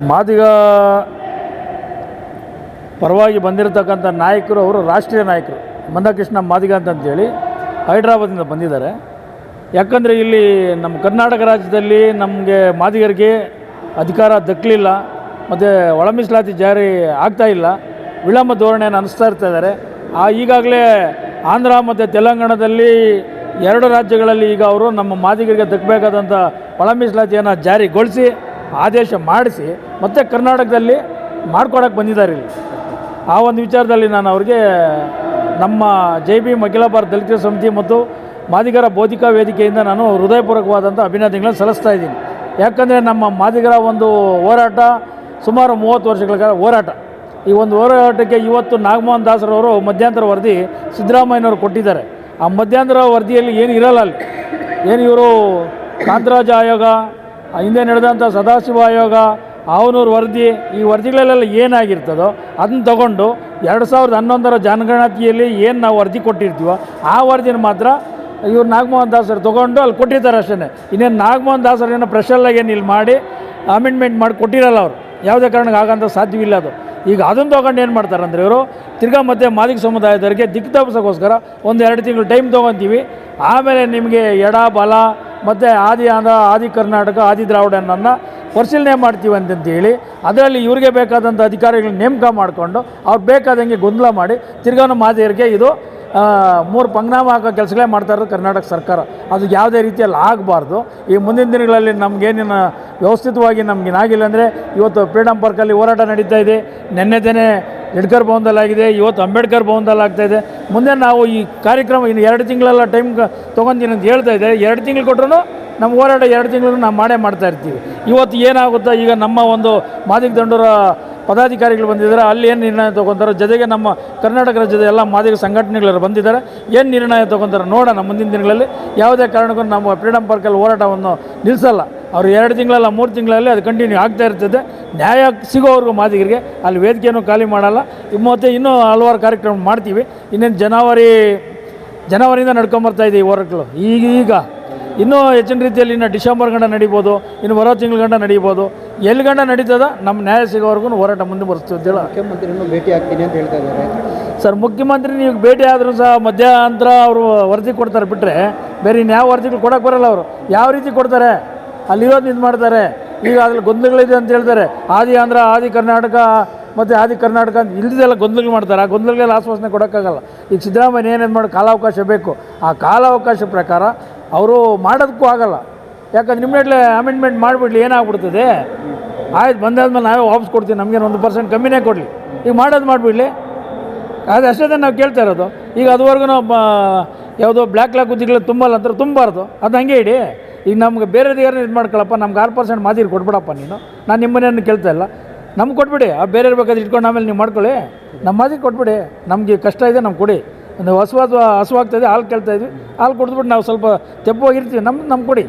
ಮಾದಿಗ ಪರವಾಗಿ ಬಂದಿರತಕ್ಕಂಥ ನಾಯಕರು ಅವರು ರಾಷ್ಟ್ರೀಯ ನಾಯಕರು ಮಂದಕೃಷ್ಣ ಮಾದಿಗ ಅಂತಂತೇಳಿ ಹೈದ್ರಾಬಾದಿಂದ ಬಂದಿದ್ದಾರೆ. ಯಾಕಂದರೆ ಇಲ್ಲಿ ನಮ್ಮ ಕರ್ನಾಟಕ ರಾಜ್ಯದಲ್ಲಿ ನಮಗೆ ಮಾದಿಗರಿಗೆ ಅಧಿಕಾರ ದಕ್ಕಲಿಲ್ಲ, ಮತ್ತು ಒಳ ಜಾರಿ ಆಗ್ತಾ ಇಲ್ಲ, ವಿಳಂಬ ಧೋರಣೆಯನ್ನು ಅನಿಸ್ತಾ ಇರ್ತಾ ಇದ್ದಾರೆ. ಆ ಈಗಾಗಲೇ ಆಂಧ್ರ ಮತ್ತು ತೆಲಂಗಾಣದಲ್ಲಿ ಎರಡು ರಾಜ್ಯಗಳಲ್ಲಿ ಈಗ ಅವರು ನಮ್ಮ ಮಾದಿಗರಿಗೆ ದಕ್ಕಬೇಕಾದಂಥ ಒಳ ಮೀಸಲಾತಿಯನ್ನು ಜಾರಿಗೊಳಿಸಿ ಆದೇಶ ಮಾಡಿಸಿ ಮತ್ತೆ ಕರ್ನಾಟಕದಲ್ಲಿ ಮಾಡ್ಕೊಡಕ್ಕೆ ಬಂದಿದ್ದಾರೆ ಇಲ್ಲಿ. ಆ ಒಂದು ವಿಚಾರದಲ್ಲಿ ನಾನು ಅವ್ರಿಗೆ ನಮ್ಮ ಜೆ ಬಿ ಅಖಿಲ ದಲಿತ ಸಮಿತಿ ಮತ್ತು ಮಾದಿಗರ ಬೌದ್ಧಿಕ ವೇದಿಕೆಯಿಂದ ನಾನು ಹೃದಯಪೂರ್ವಕವಾದಂಥ ಅಭಿನಂದನೆಗಳನ್ನು ಸಲ್ಲಿಸ್ತಾ ಇದ್ದೀನಿ. ಯಾಕಂದರೆ ನಮ್ಮ ಮಾದಿಗರ ಒಂದು ಹೋರಾಟ ಸುಮಾರು ಮೂವತ್ತು ವರ್ಷಗಳ ಕಾಲ ಹೋರಾಟ. ಈ ಒಂದು ಹೋರಾಟಕ್ಕೆ ಇವತ್ತು ನಾಗಮೋಹನ್ ದಾಸರವರು ಮಧ್ಯಂತರ ವರದಿ ಸಿದ್ದರಾಮಯ್ಯನವರು ಕೊಟ್ಟಿದ್ದಾರೆ. ಆ ಮಧ್ಯಂತರ ವರದಿಯಲ್ಲಿ ಏನು ಇರಲ್ಲ ಅಲ್ಲಿ. ಏನು ಇವರು ಕಾಂತರಾಜ ಆಯೋಗ ಹಿಂದೆ ನಡೆದಂಥ ಸದಾಶಿವ ಆಯೋಗ ಅವನೂರು ವರದಿ, ಈ ವರದಿಗಳಲ್ಲೆಲ್ಲ ಏನಾಗಿರ್ತದೋ ಅದನ್ನ ತಗೊಂಡು ಎರಡು ಸಾವಿರದ ಹನ್ನೊಂದರ ಜನಗಣತಿಯಲ್ಲಿ ಏನು ನಾವು ವರದಿ ಕೊಟ್ಟಿರ್ತೀವೋ ಆ ವರದಿನ ಮಾತ್ರ ಇವ್ರು ನಾಗಮೋಹನ್ ದಾಸರು ತೊಗೊಂಡು ಅಲ್ಲಿ ಕೊಟ್ಟಿರ್ತಾರೆ ಅಷ್ಟೇ ಇನ್ನೇನು ನಾಗಮೋಹನ್ ದಾಸರು ಏನೋ ಪ್ರೆಷಲ್ಲಾಗಿ ಏನು ಇಲ್ಲಿ ಮಾಡಿ ಅಮೆಂಡ್ಮೆಂಟ್ ಮಾಡಿ ಕೊಟ್ಟಿರಲ್ಲ ಅವರು. ಯಾವುದೇ ಕಾರಣಕ್ಕೆ ಆಗಂತ ಸಾಧ್ಯವಿಲ್ಲ ಅದು. ಈಗ ಅದನ್ನು ತೊಗೊಂಡು ಏನು ಮಾಡ್ತಾರೆ ಅಂದರೆ ಇವರು ತಿರ್ಗಾ ಮತ್ತೆ ಮಾದಿಗ ಸಮುದಾಯದವರಿಗೆ ದಿಕ್ಕು ತಪ್ಪಿಸೋಕ್ಕೋಸ್ಕರ ಒಂದು ಎರಡು ತಿಂಗಳು ಟೈಮ್ ತೊಗೊತೀವಿ. ಆಮೇಲೆ ನಿಮಗೆ ಎಡ, ಬಲ ಮತ್ತು ಆದಿ ಆಂಧ್ರ ಆದಿ ಕರ್ನಾಟಕ, ಆದಿ ದ್ರಾವಿಡನನ್ನು ಪರಿಶೀಲನೆ ಮಾಡ್ತೀವಿ ಅಂತಂತ ಹೇಳಿ ಅದರಲ್ಲಿ ಇವ್ರಿಗೆ ಬೇಕಾದಂಥ ಅಧಿಕಾರಿಗಳನ್ನ ನೇಮಕ ಮಾಡಿಕೊಂಡು ಅವ್ರು ಬೇಕಾದಂಗೆ ಗೊಂದಲ ಮಾಡಿ ತಿರ್ಗಾನು ಮಾದಿಯರಿಗೆ ಇದು ಮೂರು ಪಂಗ್ನಾಮ ಹಾಕೋ ಕೆಲಸಗಳೇ ಮಾಡ್ತಾ ಇರೋದು ಕರ್ನಾಟಕ ಸರ್ಕಾರ. ಅದು ಯಾವುದೇ ರೀತಿಯಲ್ಲಿ ಆಗಬಾರ್ದು. ಈ ಮುಂದಿನ ದಿನಗಳಲ್ಲಿ ನಮಗೇನಿನ ವ್ಯವಸ್ಥಿತವಾಗಿ ನಮಗೇನಾಗಿಲ್ಲ ಅಂದರೆ ಇವತ್ತು ಫ್ರೀಡಮ್ ಪಾರ್ಕಲ್ಲಿ ಹೋರಾಟ ನಡೀತಾ ಇದೆ. ನೆನ್ನೆ ದಿನೇ ಲಿಡ್ಕರ್ ಭವನದಲ್ಲಾಗಿದೆ ಇವತ್ತು ಅಂಬೇಡ್ಕರ್ ಭವನದಲ್ಲಿ ಆಗ್ತಾ ಇದೆ. ಮುಂದೆ ನಾವು ಈ ಕಾರ್ಯಕ್ರಮ ಇನ್ನು ಎರಡು ತಿಂಗಳೆಲ್ಲ ಟೈಮ್ ತೊಗೊಂತೀನಿ ಅಂತ ಹೇಳ್ತಾ ಇದೆ ಎರಡು ತಿಂಗಳು ಕೊಟ್ಟರು ನಮ್ಮ ಹೋರಾಟ ಎರಡು ತಿಂಗಳು ನಾವು ಮಾಡೇ ಮಾಡ್ತಾ ಇರ್ತೀವಿ. ಇವತ್ತು ಏನಾಗುತ್ತೋ ಈಗ ನಮ್ಮ ಒಂದು ಮಾದಿಗ ದಂಡೂರ ಪದಾಧಿಕಾರಿಗಳು ಬಂದಿದ್ದಾರೆ. ಅಲ್ಲಿ ಏನು ನಿರ್ಣಯ ತೊಗೊತಾರೆ, ಜೊತೆಗೆ ನಮ್ಮ ಕರ್ನಾಟಕ ರಾಜ್ಯದ ಎಲ್ಲ ಮಾದಿಗ ಸಂಘಟನೆಗಳು ಬಂದಿದ್ದಾರೆ. ಏನು ನಿರ್ಣಯ ತೊಗೊತಾರೆ ನೋಡೋಣ ಮುಂದಿನ ದಿನಗಳಲ್ಲಿ. ಯಾವುದೇ ಕಾರಣಕ್ಕೂ ನಮ್ಮ ಫ್ರೀಡಮ್ ಪಾರ್ಕಲ್ಲಿ ಹೋರಾಟವನ್ನು ನಿಲ್ಲಿಸಲ್ಲ. ಅವರು ಎರಡು ತಿಂಗಳಲ್ಲ, ಮೂರು ತಿಂಗಳಲ್ಲಿ ಅದು ಕಂಟಿನ್ಯೂ ಆಗ್ತಾ ಇರ್ತದೆ. ನ್ಯಾಯ ಸಿಗೋವರೆಗೂ ಮಾದಿಗರಿಗೆ ಅಲ್ಲಿ ವೇದಿಕೆಯನ್ನು ಖಾಲಿ ಮಾಡಲ್ಲ. ಮತ್ತು ಇನ್ನೂ ಹಲವಾರು ಕಾರ್ಯಕ್ರಮ ಮಾಡ್ತೀವಿ. ಇನ್ನೇನು ಜನವರಿ, ಜನವರಿಯಿಂದ ನಡ್ಕೊಂಬರ್ತಾ ಇದೆ ಈ ಹೋರಾಟಗಳು ಈಗ ಈಗ. ಇನ್ನೂ ಹೆಚ್ಚಿನ ರೀತಿಯಲ್ಲಿ ಇನ್ನು ಡಿಸೆಂಬರ್ ಗಂಡ ನಡೀಬೋದು ಇನ್ನು ಬರೋ ತಿಂಗಳ ಗಂಡ ನಡೀಬೋದು. ಎಲ್ಲಿ ಗಂಡ ನಡೀತದ? ನಮ್ಮ ನ್ಯಾಯ ಸಿಗೋವರೆಗೂ ಹೋರಾಟ ಮುಂದೆ ಬರ್ತೀವಿ ಅಂತೇಳಿ ಮುಖ್ಯಮಂತ್ರಿನೂ ಭೇಟಿ ಆಗ್ತೀನಿ ಅಂತ ಹೇಳ್ತಾ ಇದ್ದಾರೆ. ಸರ್ ಮುಖ್ಯಮಂತ್ರಿ ನೀವು ಭೇಟಿ ಆದರೂ ಸಹ ಮಧ್ಯಂತರ ಅವರು ವರದಿ ಕೊಡ್ತಾರೆ ಬಿಟ್ಟರೆ ಬೇರೆ ಯಾವ ವರದಿಗಳು ಕೊಡೋಕೆ ಬರಲ್ಲ ಅವರು. ಯಾವ ರೀತಿ ಕೊಡ್ತಾರೆ? ಅಲ್ಲಿರೋದು ಇದು ಮಾಡ್ತಾರೆ. ಈಗ ಅದ್ರಲ್ಲಿ ಗೊಂದಲಗಳಿದೆ ಅಂತ ಹೇಳ್ತಾರೆ. ಆದಿ ಆಂಧ್ರ ಆದಿ ಕರ್ನಾಟಕ ಮತ್ತು ಆದಿ ಕರ್ನಾಟಕ ಅಂತ ಇಲ್ದಿದೆಲ್ಲ ಗೊಂದಲಗಳು ಮಾಡ್ತಾರೆ. ಆ ಗೊಂದಲಗಳೆಲ್ಲ ಆಶ್ವಾಸನೆ ಕೊಡೋಕ್ಕಾಗಲ್ಲ. ಈಗ ಸಿದ್ದರಾಮಯ್ಯ ಏನೇನು ಮಾಡಿ ಕಾಲಾವಕಾಶ ಬೇಕು. ಆ ಕಾಲಾವಕಾಶ ಪ್ರಕಾರ ಅವರು ಮಾಡೋದಕ್ಕೂ ಆಗಲ್ಲ. ಯಾಕಂದ್ರೆ ನಿಮ್ಮಟ್ಲೆ ಅಮೆಂಡ್ಮೆಂಟ್ ಮಾಡಿಬಿಡ್ಲಿ, ಏನಾಗ್ಬಿಡ್ತದೆ? ಆಯ್ತು, ಬಂದಾದ್ಮೇಲೆ ನಾವೇ ವಾಪಸ್ ಕೊಡ್ತೀವಿ, ನಮಗೇನು ಒಂದು ಪರ್ಸೆಂಟ್ ಕಮ್ಮಿನೇ ಕೊಡಲಿ. ಈಗ ಮಾಡೋದು ಮಾಡಿಬಿಡ್ಲಿ. ಅದು ಅಷ್ಟೇ ನಾವು ಕೇಳ್ತಾ ಇರೋದು. ಈಗ ಅದುವರೆಗೂ ನಾವು ಯಾವುದೋ ಬ್ಲ್ಯಾಕ್ ಲಾಕ್ ಉದ್ದಿಗಳು ತುಂಬಲ್ಲ ಅಂತ ತುಂಬಾರ್ದು ಅದು ಹಂಗೆ ಇಡಿ. ಈಗ ನಮ್ಗೆ ಬೇರೆ ಯಾರನ್ನ ಇದು ಮಾಡ್ಕೊಳಪ್ಪ, ನಮ್ಗೆ ಆರು ಪರ್ಸೆಂಟ್ ಮಾದಿರಿ ಕೊಟ್ಬಿಡಪ್ಪ ನೀನು. ನಾನು ನಿಮ್ಮನ್ನೇನು ಕೇಳ್ತಾ ಇಲ್ಲ. ನಮ್ಗೆ ಕೊಟ್ಬಿಡಿ. ಆ ಬೇರೆ ಬೇಕಾದ್ರೆ ಇಟ್ಕೊಂಡು ಆಮೇಲೆ ನೀವು ಮಾಡ್ಕೊಳ್ಳಿ. ನಮ್ಮ ಮಾದಿರಿ ಕೊಟ್ಬಿಡಿ. ನಮಗೆ ಕಷ್ಟ ಇದೆ, ನಮ್ಗೆ ಕೊಡಿ. ಒಂದು ಹಸುವಾದ ಹಸುವಾಗ್ತಾಯಿದೆ ಹಾಲು ಕೇಳ್ತಾಯಿದ್ವಿ ಹಾಲು ಕುಡಿದ್ಬಿಟ್ಟು ನಾವು ಸ್ವಲ್ಪ ತೆಪ್ಪವಾಗಿರ್ತೀವಿ ನಮ್ಮ ನಮ್ಮ ಕೊಡಿ.